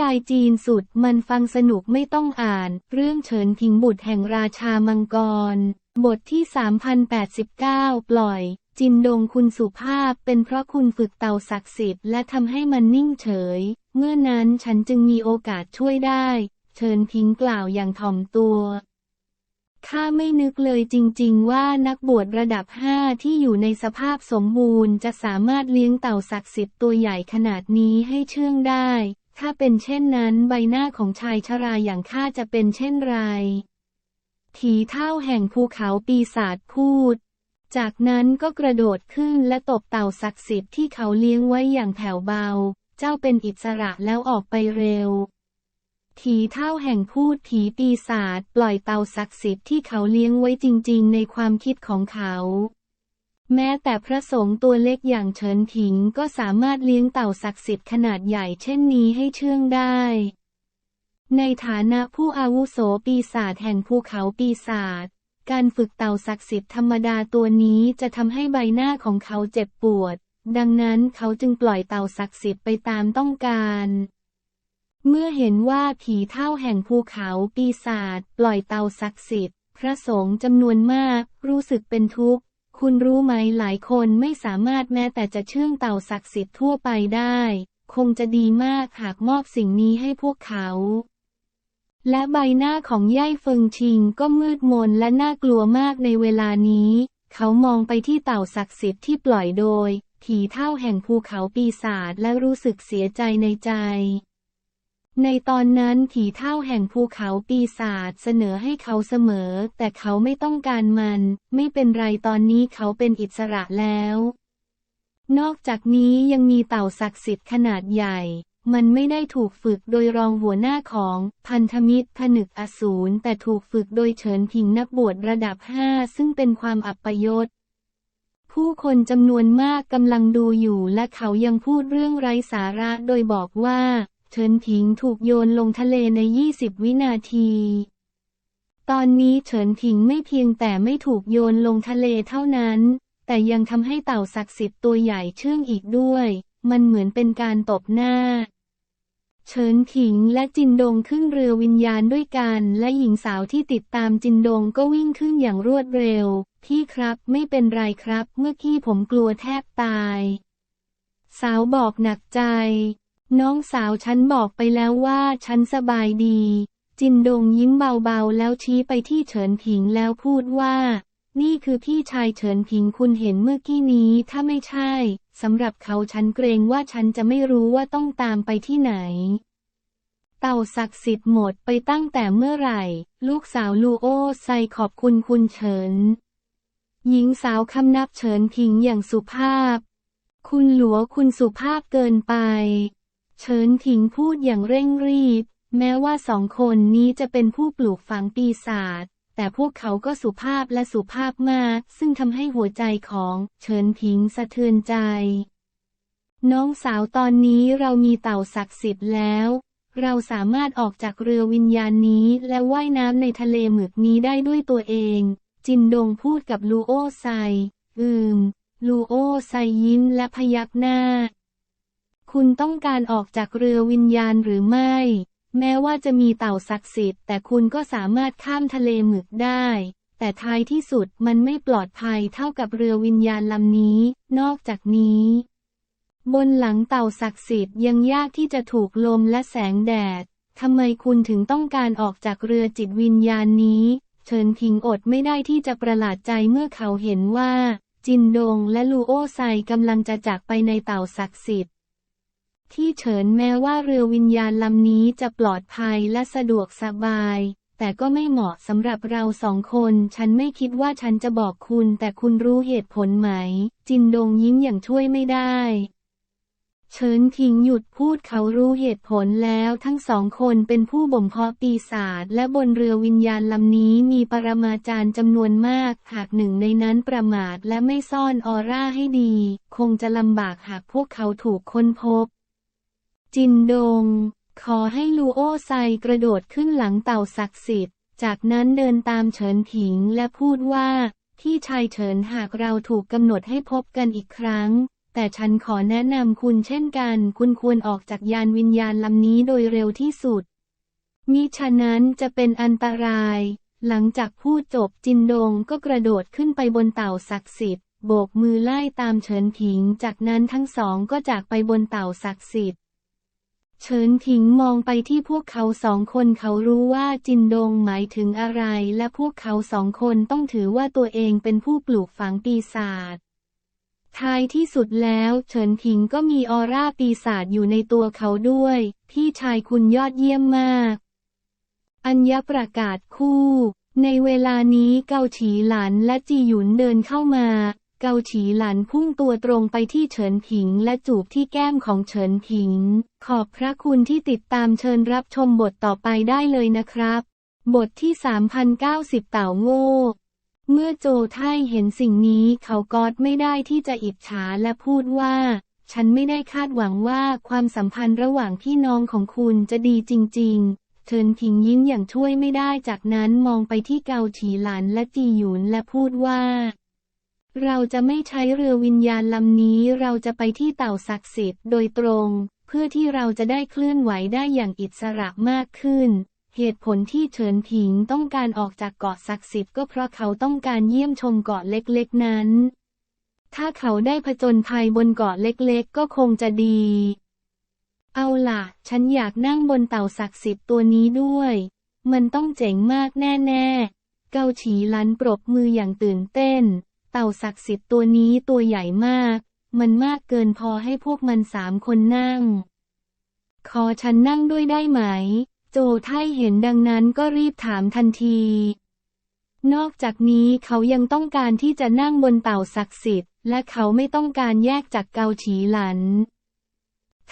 ยายจีนสุดมันฟังสนุกไม่ต้องอ่าน เรื่องเฉินทิงบุตรแห่งราชามังกร บทที่ 3089 ปล่อย จินดงคุณสุภาพเป็นเพราะคุณฝึกเต่าศักดิ์สิทธิ์และทำให้มันนิ่งเฉย เมื่อนั้นฉันจึงมีโอกาสช่วยได้เฉินทิงกล่าวอย่างถ่อมตัวข้าไม่นึกเลยจริงๆว่านักบวชระดับห้าที่อยู่ในสภาพสมบูรณ์จะสามารถเลี้ยงเต่าศักดิ์สิทธิ์ตัวใหญ่ขนาดนี้ให้เชื่องได้ ถ้าเป็นเช่นนั้นใบหน้าของชายชราอย่างข้าจะเป็นเช่นไร ถีเท่าแห่งภูเขาปีศาจพูด จากนั้นก็กระโดดขึ้นและตบเต่าศักดิ์สิทธิ์ที่เขาเลี้ยงไว้อย่างแผ่วเบา เจ้าเป็นอิสระแล้วออกไปเร็วผีเท่าแห่งพูดผีปีศาจปล่อยเตาศักดิ์สิทธิ์ที่เขาเลี้ยงไว้จริงๆ ในความคิดของเขา แม้แต่พระสงฆ์ตัวเล็กอย่างเฉินถิงก็สามารถเลี้ยงเต่าศักดิ์สิทธิ์ขนาดใหญ่เช่นนี้ให้เชื่องได้ ในฐานะผู้อาวุโสปีศาจแห่งภูเขาปีศาจการฝึกเต่าศักดิ์สิทธิ์ธรรมดาตัวนี้จะทำให้ใบหน้าของเขาเจ็บปวด ดังนั้นเขาจึงปล่อยเต่าศักดิ์สิทธิ์ไปตามต้องการ เมื่อเห็นว่าผีเท่าแห่งภูเขาปีศาจปล่อยเต่าศักดิ์สิทธิ์ พระสงฆ์จำนวนมากรู้สึกเป็นทุกข์ คุณรู้ไหมหลายคนไม่สามารถแม้แต่จะเชื่องเต่าศักดิ์สิทธิ์ทั่วไปได้ คงจะดีมากหากมอบสิ่งนี้ให้พวกเขา และใบหน้าของย่ายเฟิงชิงก็มืดมนและน่ากลัวมากในเวลานี้ เขามองไปที่เต่าศักดิ์สิทธิ์ที่ปล่อยโดย ผีเท่าแห่งภูเขาปีศาจและรู้สึกเสียใจในใจ ในตอนนั้นผีเท่าแห่งภูเขาปีศาจเสนอให้เขาเสมอ แต่เขาไม่ต้องการมัน ไม่เป็นไรตอนนี้เขาเป็นอิสระแล้ว นอกจากนี้ยังมีเต่าศักดิ์สิทธิ์ขนาดใหญ่ มันไม่ได้ถูกฝึกโดยรองหัวหน้าของพันธมิตรผนึกอสูรแต่ถูกฝึกโดยเฉินพิงนักบวชระดับห้าซึ่งเป็นความอัปยศผู้คนจำนวนมากกำลังดูอยู่และเขายังพูดเรื่องไร้สาระโดยบอกว่า เฉินผิงถูกโยนลงทะเลใน 20 วินาที ตอนนี้เฉินผิงไม่เพียงแต่ไม่ถูกโยนลงทะเลเท่านั้น แต่ยังทำให้เต่าศักดิ์สิทธิ์ตัวใหญ่เชื่องอีกด้วย มันเหมือนเป็นการตบหน้า เฉินผิงและจินดงขึ้นเรือวิญญาณด้วยกัน และหญิงสาวที่ติดตามจินดงก็วิ่งขึ้นอย่างรวดเร็ว พี่ครับไม่เป็นไรครับ เมื่อกี้ผมกลัวแทบตาย สาวบอกหนักใจ น้องสาวฉันบอกไปแล้วว่าฉันสบายดี จินดงยิ้มเบาๆ แล้วชี้ไปที่เฉินผิงแล้วพูดว่า นี่คือพี่ชายเฉินผิงคุณเห็นเมื่อกี้นี้ถ้าไม่ใช่สำหรับเขาฉันเกรงว่าฉันจะไม่รู้ว่าต้องตามไปที่ไหน เต่าศักดิ์สิทธิ์หมดไปตั้งแต่เมื่อไหร่ ลูกสาวลูโอไซขอบคุณคุณเฉิน หญิงสาวคำนับเฉินผิงอย่างสุภาพ คุณหลัวคุณสุภาพเกินไป เฉินผิงพูดอย่างเร่งรีบ แม้ว่าสองคนนี้จะเป็นผู้ปลูกฝังปีศาจแต่พวกเขาก็สุภาพและสุภาพมาก ซึ่งทำให้หัวใจของเฉินผิงสะเทือนใจ น้องสาวตอนนี้เรามีเต่าศักดิ์สิทธิ์แล้ว เราสามารถออกจากเรือวิญญาณนี้และว่ายน้ำในทะเลหมึกนี้ได้ด้วยตัวเอง จินดงพูดกับลูโอไซ อืม ลูโอไซยิ้มและพยักหน้า คุณต้องการออกจากเรือวิญญาณหรือไม่ แม้ว่าจะมีเต่าศักดิ์สิทธิ์แต่คุณก็สามารถข้ามทะเลหมึกได้ แต่ท้ายที่สุดมันไม่ปลอดภัยเท่ากับเรือวิญญาณลำนี้ นอกจากนี้ บนหลังเต่าศักดิ์สิทธิ์ยังยากที่จะถูกลมและแสงแดดทำไมคุณถึงต้องการออกจากเรือจิตวิญญาณนี้เฉินพิงอดไม่ได้ที่จะประหลาดใจเมื่อเขาเห็นว่า จินดงและลูโอไซกำลังจะจากไปในเต่าศักดิ์สิทธิ์ ที่เฉินแม้ว่าเรือวิญญาณลำนี้จะปลอดภัยและสะดวกสบาย แต่ก็ไม่เหมาะสำหรับเราสองคน ฉันไม่คิดว่าฉันจะบอกคุณ แต่คุณรู้เหตุผลไหม จินดงยิ้มอย่างช่วยไม่ได้เฉินทิงหยุดพูดเขารู้เหตุผลแล้วทั้งสองคนเป็นผู้บ่มเพาะปีศาจและบนเรือวิญญาณลำนี้มีปรมาจารย์จำนวนมาก หากหนึ่งในนั้นประมาทและไม่ซ่อนออร่าให้ดี คงจะลำบากหากพวกเขาถูกค้นพบ จินดง ขอให้ลูโอไซกระโดดขึ้นหลังเต่าศักดิ์สิทธิ์ จากนั้นเดินตามเฉินผิงและพูดว่าพี่ชายเฉินหากเราถูกกำหนดให้พบกันอีกครั้ง แต่ฉันขอแนะนำคุณเช่นกัน คุณควรออกจากยานวิญญาณลำนี้โดยเร็วที่สุด มิฉะนั้นจะเป็นอันตราย หลังจากพูดจบจินดงก็กระโดดขึ้นไปบนเต่าศักดิ์สิทธิ์โบกมือไล่ตามเฉินผิง จากนั้นทั้งสองก็จากไปบนเต่าศักดิ์สิทธิ์ เฉินผิงมองไปที่พวกเขาสองคนเขารู้ว่าจินดงหมายถึงอะไร และพวกเขาสองคนต้องถือว่าตัวเองเป็นผู้ปลูกฝังปีศาจท้ายที่สุดแล้วเฉินผิงก็มีออร่าปีศาจอยู่ในตัวเขาด้วย พี่ชายคุณยอดเยี่ยมมาก อัญญประกาศคู่ ในเวลานี้เกาฉีหลันและจีหยุนเดินเข้ามา เกาฉีหลันพุ่งตัวตรงไปที่เฉินผิง และจูบที่แก้มของเฉินผิง ขอบพระคุณที่ติดตามเชิญรับชมบทต่อไปได้เลยนะครับ บทที่ 3090 เต่าโง่ เมื่อโจไทเห็นสิ่งนี้เขากอดไม่ได้ที่จะอิจฉาและพูดว่า ฉันไม่ได้คาดหวังว่าความสัมพันธ์ระหว่างพี่น้องของคุณจะดีจริง ๆ เฉินผิงยิ้มอย่างช่วยไม่ได้จากนั้นมองไปที่เกาฉีหลันและจีหยุนและพูดว่า เราจะไม่ใช้เรือวิญญาณลำนี้เราจะไปที่เต่าศักดิ์สิทธิ์โดยตรง เพื่อที่เราจะได้เคลื่อนไหวได้อย่างอิสระมากขึ้น เหตุผลที่เฉินผิงต้องการออกจากเกาะศักดิ์สิทธิ์ก็เพราะเขาต้องการเยี่ยมชมเกาะเล็กๆนั้น ถ้าเขาได้ผจญภัยบนเกาะเล็กๆ ก็คงจะดี เอาล่ะ ฉันอยากนั่งบนเต่าศักดิ์สิทธิ์ตัวนี้ด้วย มันต้องเจ๋งมากแน่ๆ เกาฉีลันปรบมืออย่างตื่นเต้น เต่าศักดิ์สิทธิ์ตัวนี้ตัวใหญ่มาก มันมากเกินพอให้พวกมันสามคนนั่ง ขอฉันนั่งด้วยได้ไหม โจไทเห็นดังนั้นก็รีบถามทันที นอกจากนี้เขายังต้องการที่จะนั่งบนเต่าศักดิ์สิทธิ์ และเขาไม่ต้องการแยกจากเกาฉีหลัน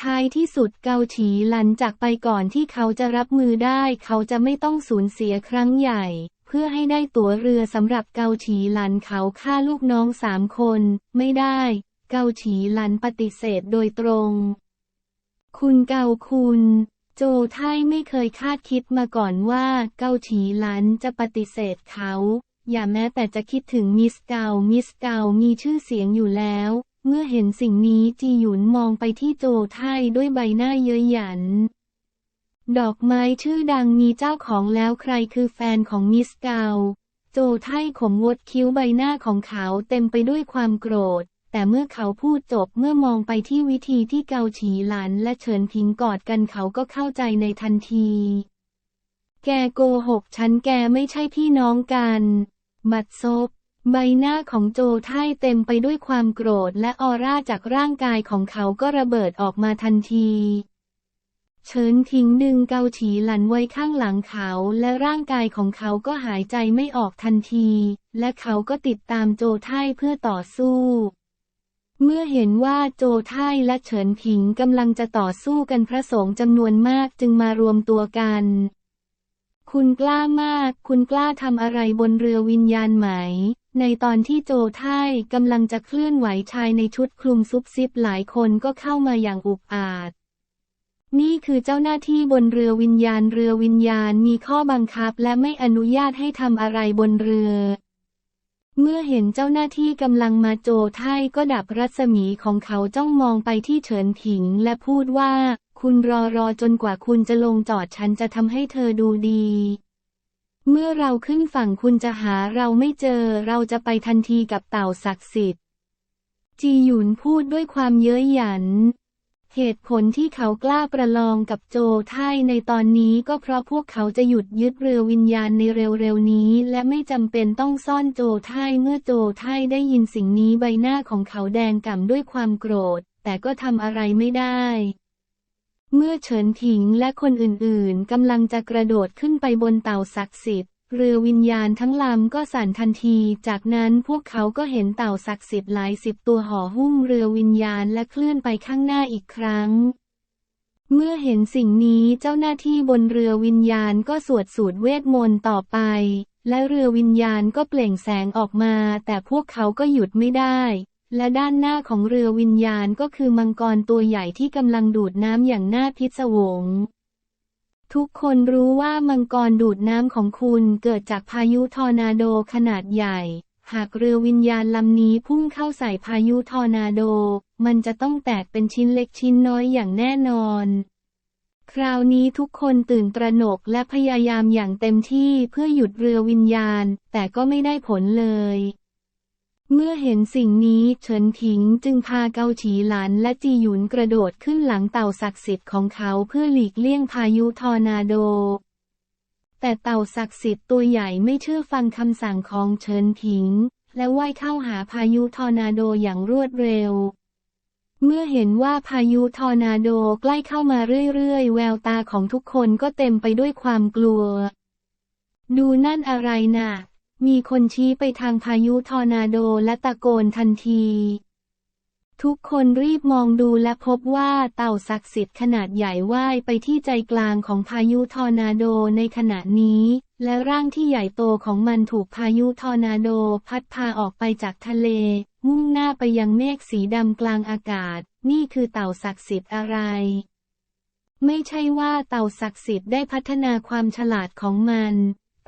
ท้ายที่สุดเกาฉีหลันจากไปก่อนที่เขาจะรับมือได้ เขาจะไม่ต้องสูญเสียครั้งใหญ่ เพื่อให้ได้ตั๋วเรือสำหรับเกาฉีหลันเขาฆ่าลูกน้องสามคน ไม่ได้ เกาฉีหลันปฏิเสธโดยตรง คุณเกาคุณ โจไทไม่เคยคาดคิดมาก่อนว่าเกาฉีหลันจะปฏิเสธเขา อย่าแม้แต่จะคิดถึงมิสเกา มิสเกามีชื่อเสียงอยู่แล้ว เมื่อเห็นสิ่งนี้จีหยุนมองไปที่โจไทด้วยใบหน้าเย้ยหยัน ดอกไม้ชื่อดังมีเจ้าของแล้วใครคือแฟนของมิสเกา โจไทขมวดคิ้วใบหน้าของเขาเต็มไปด้วยความโกรธ แต่เมื่อเขาพูดจบเมื่อมองไปที่วิธีที่เกาฉีหลันและเฉินพิงกอดกันเขาก็เข้าใจในทันที แกโกหกฉันแกไม่ใช่พี่น้องกัน บัดซบ ใบหน้าของโจไทเต็มไปด้วยความโกรธและออร่าจากร่างกายของเขาก็ระเบิดออกมาทันที เฉินทิ้งดึงเกาฉีหลันไว้ข้างหลังเขาและร่างกายของเขาก็หายใจไม่ออกทันที และเขาก็ติดตามโจไทเพื่อต่อสู้ เมื่อเห็นว่าโจไทและเฉินผิงกำลังจะต่อสู้กันพระสงฆ์จำนวนมากจึงมารวมตัวกัน คุณกล้ามาก คุณกล้าทำอะไรบนเรือวิญญาณไหม ในตอนที่โจไทกำลังจะเคลื่อนไหวชายในชุดคลุมซุปซิปหลายคนก็เข้ามาอย่างอุกอาจ นี่คือเจ้าหน้าที่บนเรือวิญญาณเรือวิญญาณมีข้อบังคับและไม่อนุญาตให้ทำอะไรบนเรือ เมื่อเห็นเจ้าหน้าที่กำลังมาโจไทก็ดับรัศมีของเขาจ้องมองไปที่เฉินผิงและพูดว่า คุณรอรอจนกว่าคุณจะลงจอดฉันจะทำให้เธอดูดี เมื่อเราขึ้นฝั่งคุณจะหาเราไม่เจอเราจะไปทันทีกับเต่าศักดิ์สิทธิ์จีหยุนพูดด้วยความเย้ยหยัน เหตุผลที่เขากล้าประลองกับโจไทในตอนนี้ก็เพราะพวกเขาจะหยุดยึดเรือวิญญาณในเร็วๆนี้ และไม่จำเป็นต้องซ่อนโจไทเมื่อโจไทได้ยินสิ่งนี้ใบหน้าของเขาแดงก่ำด้วยความโกรธ แต่ก็ทำอะไรไม่ได้เมื่อเฉินผิงและคนอื่นๆ กำลังจะกระโดดขึ้นไปบนเต่าศักดิ์สิทธิ์ เรือวิญญาณทั้งลำก็สั่นทันที จากนั้นพวกเขาก็เห็นเต่าศักดิ์สิทธิ์หลายสิบตัวห่อหุ้มเรือวิญญาณและเคลื่อนไปข้างหน้าอีกครั้ง เมื่อเห็นสิ่งนี้เจ้าหน้าที่บนเรือวิญญาณก็สวดสูตรเวทมนต์ต่อไป และเรือวิญญาณก็เปล่งแสงออกมา แต่พวกเขาก็หยุดไม่ได้ และด้านหน้าของเรือวิญญาณก็คือมังกรตัวใหญ่ที่กำลังดูดน้ำอย่างน่าพิศวง ทุกคนรู้ว่ามังกรดูดน้ำของคุณเกิดจากพายุทอร์นาโดขนาดใหญ่ หากเรือวิญญาณลำนี้พุ่งเข้าใส่พายุทอร์นาโด มันจะต้องแตกเป็นชิ้นเล็กชิ้นน้อยอย่างแน่นอน คราวนี้ทุกคนตื่นตระหนกและพยายามอย่างเต็มที่เพื่อหยุดเรือวิญญาณ แต่ก็ไม่ได้ผลเลย เมื่อเห็นสิ่งนี้เฉินผิงจึงพาเกาฉีหลานและจีหยุนกระโดดขึ้นหลังเต่าศักดิ์สิทธิ์ของเขาเพื่อหลีกเลี่ยงพายุทอร์นาโด แต่เต่าศักดิ์สิทธิ์ตัวใหญ่ไม่เชื่อฟังคำสั่งของเฉินผิง และว่ายเข้าหาพายุทอร์นาโดอย่างรวดเร็ว เมื่อเห็นว่าพายุทอร์นาโดใกล้เข้ามาเรื่อยๆ แววตาของทุกคนก็เต็มไปด้วยความกลัว ดูนั่นอะไรน่ะ มีคนชี้ไปทางพายุทอร์นาโดและตะโกนทันที ทุกคนรีบมองดูและพบว่าเต่าศักดิ์สิทธิ์ขนาดใหญ่ว่ายไปที่ใจกลางของพายุทอร์นาโดในขณะนี้ และร่างที่ใหญ่โตของมันถูกพายุทอร์นาโดพัดพาออกไปจากทะเล มุ่งหน้าไปยังเมฆสีดำกลางอากาศ นี่คือเต่าศักดิ์สิทธิ์อะไรไม่ใช่ว่าเต่าศักดิ์สิทธิ์ได้พัฒนาความฉลาดของมัน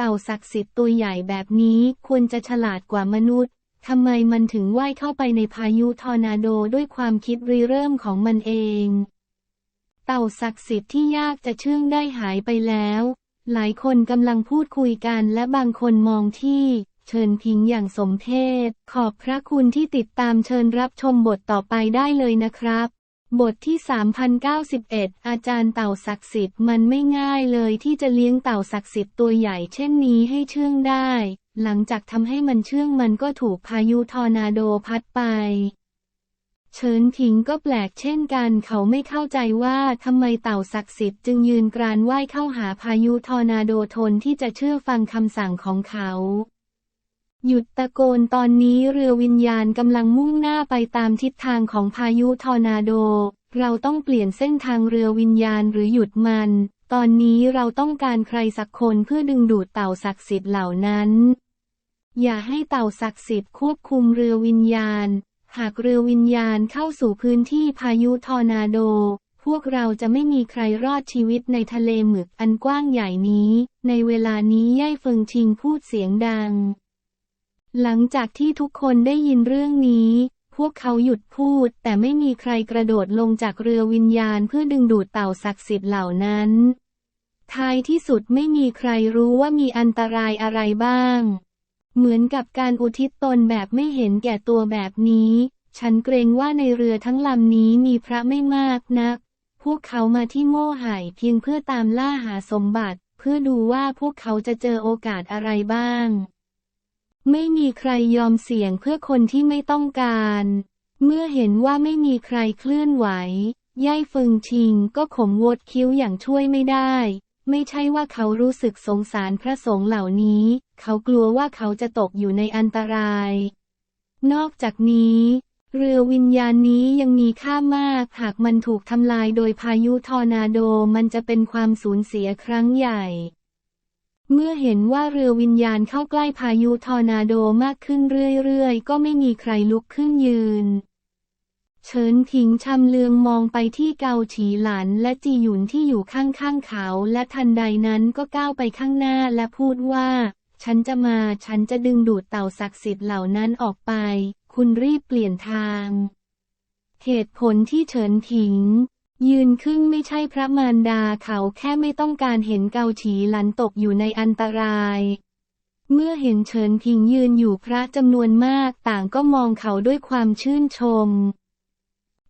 เต่าศักดิ์สิทธิ์ตัวใหญ่แบบนี้ควรจะฉลาดกว่ามนุษย์ทำไมมันถึงว่ายเข้าไปในพายุทอร์นาโดด้วยความคิดริเริ่มของมันเอง เต่าศักดิ์สิทธิ์ที่ยากจะเชื่องได้หายไปแล้ว หลายคนกำลังพูดคุยกันและบางคนมองที่เชิญพิงอย่างสมเพศ ขอบพระคุณที่ติดตามเชิญรับชมบทต่อไปได้เลยนะครับ บทที่ 3091 อาจารย์เต่าศักดิ์สิทธิ์มันไม่ง่ายเลยที่จะเลี้ยงเต่าศักดิ์สิทธิ์ตัวใหญ่เช่นนี้ให้เชื่องได้ หลังจากทำให้มันเชื่องมันก็ถูกพายุทอร์นาโดพัดไปเฉินผิงก็แปลกเช่นกันเขาไม่เข้าใจว่าทำไมเต่าศักดิ์สิทธิ์จึงยืนกรานไหว้เข้าหาพายุทอร์นาโดทนที่จะเชื่อฟังคำสั่งของเขา หยุดตะโกนตอนนี้เรือวิญญาณกำลังมุ่งหน้าไปตามทิศทางของพายุทอร์นาโด เราต้องเปลี่ยนเส้นทางเรือวิญญาณหรือหยุดมัน ตอนนี้เราต้องการใครสักคนเพื่อดึงดูดเต่าศักดิ์สิทธิ์เหล่านั้น อย่าให้เต่าศักดิ์สิทธิ์ควบคุมเรือวิญญาณ หากเรือวิญญาณเข้าสู่พื้นที่พายุทอร์นาโด พวกเราจะไม่มีใครรอดชีวิตในทะเลหมึกอันกว้างใหญ่นี้ ในเวลานี้ย่ายเฟิงชิงพูดเสียงดัง หลังจากที่ทุกคนได้ยินเรื่องนี้ พวกเขาหยุดพูด แต่ไม่มีใครกระโดดลงจากเรือวิญญาณเพื่อดึงดูดเต่าศักดิ์สิทธิ์เหล่านั้นท้ายที่สุดไม่มีใครรู้ว่ามีอันตรายอะไรบ้าง เหมือนกับการอุทิศตนแบบไม่เห็นแก่ตัวแบบนี้ ฉันเกรงว่าในเรือทั้งลำนี้มีพระไม่มากนัก พวกเขามาที่โม่ไห่เพียงเพื่อตามล่าหาสมบัติ เพื่อดูว่าพวกเขาจะเจอโอกาสอะไรบ้าง ไม่มีใครยอมเสี่ยงเพื่อคนที่ไม่ต้องการ เมื่อเห็นว่าไม่มีใครเคลื่อนไหว ย่ายเฟิงชิงก็ขมวดคิ้วอย่างช่วยไม่ได้ ไม่ใช่ว่าเขารู้สึกสงสารพระสงฆ์เหล่านี้ เขากลัวว่าเขาจะตกอยู่ในอันตราย นอกจากนี้ เรือวิญญาณนี้ยังมีค่ามาก หากมันถูกทำลายโดยพายุทอร์นาโดมันจะเป็นความสูญเสียครั้งใหญ่ เมื่อเห็นว่าเรือวิญญาณเข้าใกล้พายุทอร์นาโดมากขึ้นเรื่อยๆ ก็ไม่มีใครลุกขึ้นยืน เฉินผิงชำเลืองมองไปที่เกาฉีหลันและจีหยุนที่อยู่ข้างๆเขา และทันใดนั้นก็ก้าวไปข้างหน้าและพูดว่า ฉันจะมา ฉันจะดึงดูดเต่าศักดิ์สิทธิ์เหล่านั้นออกไป คุณรีบเปลี่ยนทาง เหตุผลที่เฉินผิง ยืนขึ้นไม่ใช่พระมารดาเขาแค่ไม่ต้องการเห็นเกาฉีหลันตกอยู่ในอันตราย เมื่อเห็นเฉินผิงยืนอยู่พระจำนวนมากต่างก็มองเขาด้วยความชื่นชม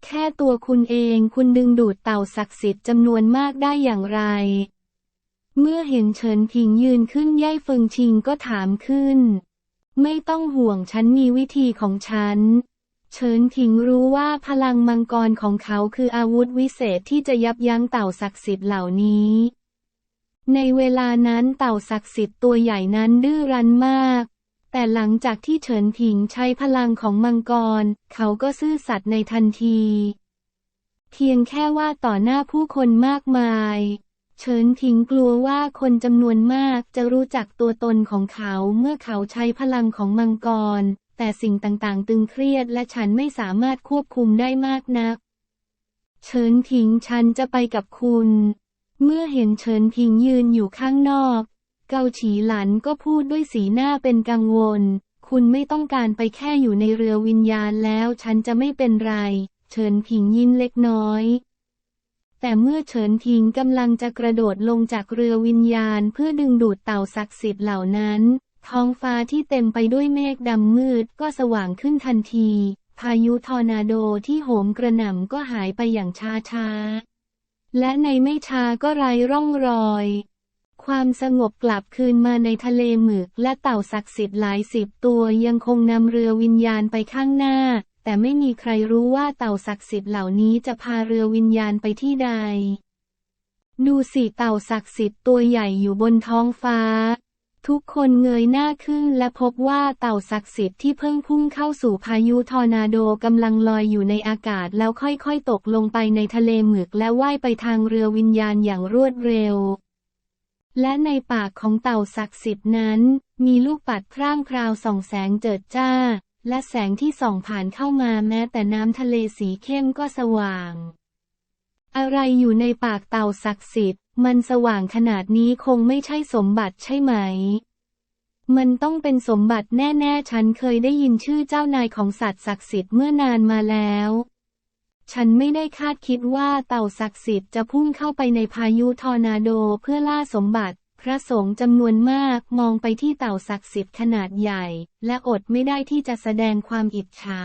แค่ตัวคุณเองคุณดึงดูดเต่าศักดิ์สิทธิ์จำนวนมากได้อย่างไร เมื่อเห็นเฉินผิงยืนขึ้นย่ายเฟิงชิงก็ถามขึ้น ไม่ต้องห่วงฉันมีวิธีของฉัน เฉินผิงรู้ว่าพลังมังกรของเขาคืออาวุธวิเศษที่จะยับยั้งเต่าศักดิ์สิทธิ์เหล่านี้ ในเวลานั้นเต่าศักดิ์สิทธิ์ตัวใหญ่นั้นดื้อรั้นมาก แต่หลังจากที่เฉินผิงใช้พลังของมังกร เขาก็ซื่อสัตย์ในทันที เพียงแค่ว่าต่อหน้าผู้คนมากมาย เฉินผิงกลัวว่าคนจำนวนมากจะรู้จักตัวตนของเขาเมื่อเขาใช้พลังของมังกร แต่สิ่งต่างๆ ตึงเครียดและฉันไม่สามารถควบคุมได้มากนัก เฉินผิงฉันจะไปกับคุณ เมื่อเห็นเฉินผิงยืนอยู่ข้างนอก เกาฉีหลันก็พูดด้วยสีหน้าเป็นกังวล คุณไม่ต้องการไปแค่อยู่ในเรือวิญญาณแล้วฉันจะไม่เป็นไร เฉินผิงยิ้มเล็กน้อยแต่เมื่อเฉินผิงกำลังจะกระโดดลงจากเรือวิญญาณเพื่อดึงดูดเต่าศักดิ์สิทธิ์เหล่านั้น ท้องฟ้าที่เต็มไปด้วยเมฆดำมืดก็สว่างขึ้นทันที พายุทอร์นาโดที่โหมกระหน่ำก็หายไปอย่างช้าๆและในไม่ช้าก็ไร้ร่องรอย ความสงบกลับคืนมาในทะเลหมึกและเต่าศักดิ์สิทธิ์หลายสิบตัวยังคงนำเรือวิญญาณไปข้างหน้า แต่ไม่มีใครรู้ว่าเต่าศักดิ์สิทธิ์เหล่านี้จะพาเรือวิญญาณไปที่ใด ดูสิเต่าศักดิ์สิทธิ์ตัวใหญ่อยู่บนท้องฟ้า ทุกคนเงยหน้าขึ้นและพบว่าเต่าศักดิ์สิทธิ์ที่เพิ่งพุ่งเข้าสู่พายุทอร์นาโดกำลังลอยอยู่ในอากาศแล้วค่อยๆ ตกลงไปในทะเลหมึกและว่ายไปทางเรือวิญญาณอย่างรวดเร็ว และในปากของเต่าศักดิ์สิทธิ์นั้น มีลูกปัดพร่างพราวส่องแสงเจิดจ้า และแสงที่ส่องผ่านเข้ามาแม้แต่น้ำทะเลสีเข้มก็สว่าง อะไรอยู่ในปากเต่าศักดิ์สิทธิ์ มันสว่างขนาดนี้คงไม่ใช่สมบัติใช่ไหม มันต้องเป็นสมบัติแน่ ๆ ฉันเคยได้ยินชื่อเจ้านายของสัตว์ศักดิ์สิทธิ์เมื่อนานมาแล้ว ฉันไม่ได้คาดคิดว่าเต่าศักดิ์สิทธิ์จะพุ่งเข้าไปในพายุทอร์นาโดเพื่อล่าสมบัติ พระสงฆ์จำนวนมากมองไปที่เต่าศักดิ์สิทธิ์ขนาดใหญ่ และอดไม่ได้ที่จะแสดงความอิจฉา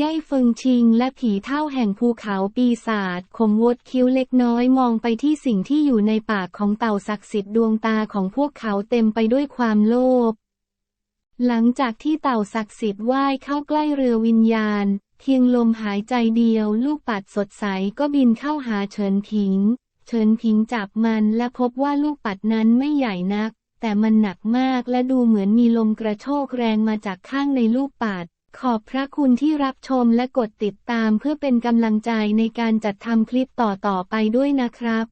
ย่ยเฟิงชิงและผีเท่าแห่งภูเขาปีศาจขมวดคิ้วเล็กน้อยมองไปที่สิ่งที่อยู่ในปากของเต่าศักดิ์สิทธิ์ดวงตาของพวกเขาเต็มไปด้วยความโลภ หลังจากที่เต่าศักดิ์สิทธิ์ว่ายเข้าใกล้เรือวิญญาณ เพียงลมหายใจเดียวลูกปัดสดใสก็บินเข้าหาเฉินผิง เฉินผิงจับมันและพบว่าลูกปัดนั้นไม่ใหญ่นัก แต่มันหนักมากและดูเหมือนมีลมกระโชกแรงมาจากข้างในลูกปัด ขอบพระคุณที่รับชมและกดติดตามเพื่อเป็นกำลังใจในการจัดทำคลิปต่อๆไปด้วยนะครับ